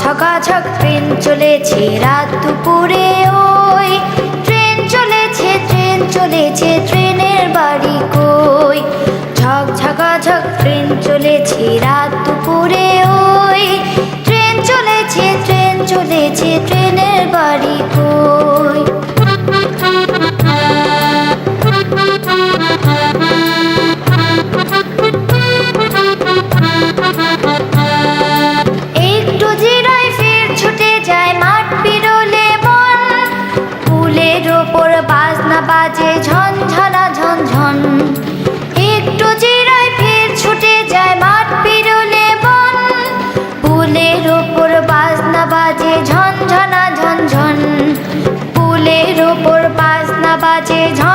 ছকাছক train চলেছে রাত দুপুরে, ওই ট্রেন চলেছে ট্রেন চলেছে, ট্রেনের বাড়ি কই ঝক ঝকাঝক ট্রেন চলেছে রাত দুপুরে, ওই ট্রেন চলেছে ট্রেন চলেছে, ট্রেনের বাড়ি কই Thank you. ঢোলের ওপর বাজনা বাজে, ঝনঝনা ঝনঝন। একটু জিরায় ফের ছুটে যায় মাঠ পেরোলে বন। পুলের ওপর বাজনা বাজে, ঝনঝনা ঝনঝন। পুলের ওপর বাজনা বাজে ঝন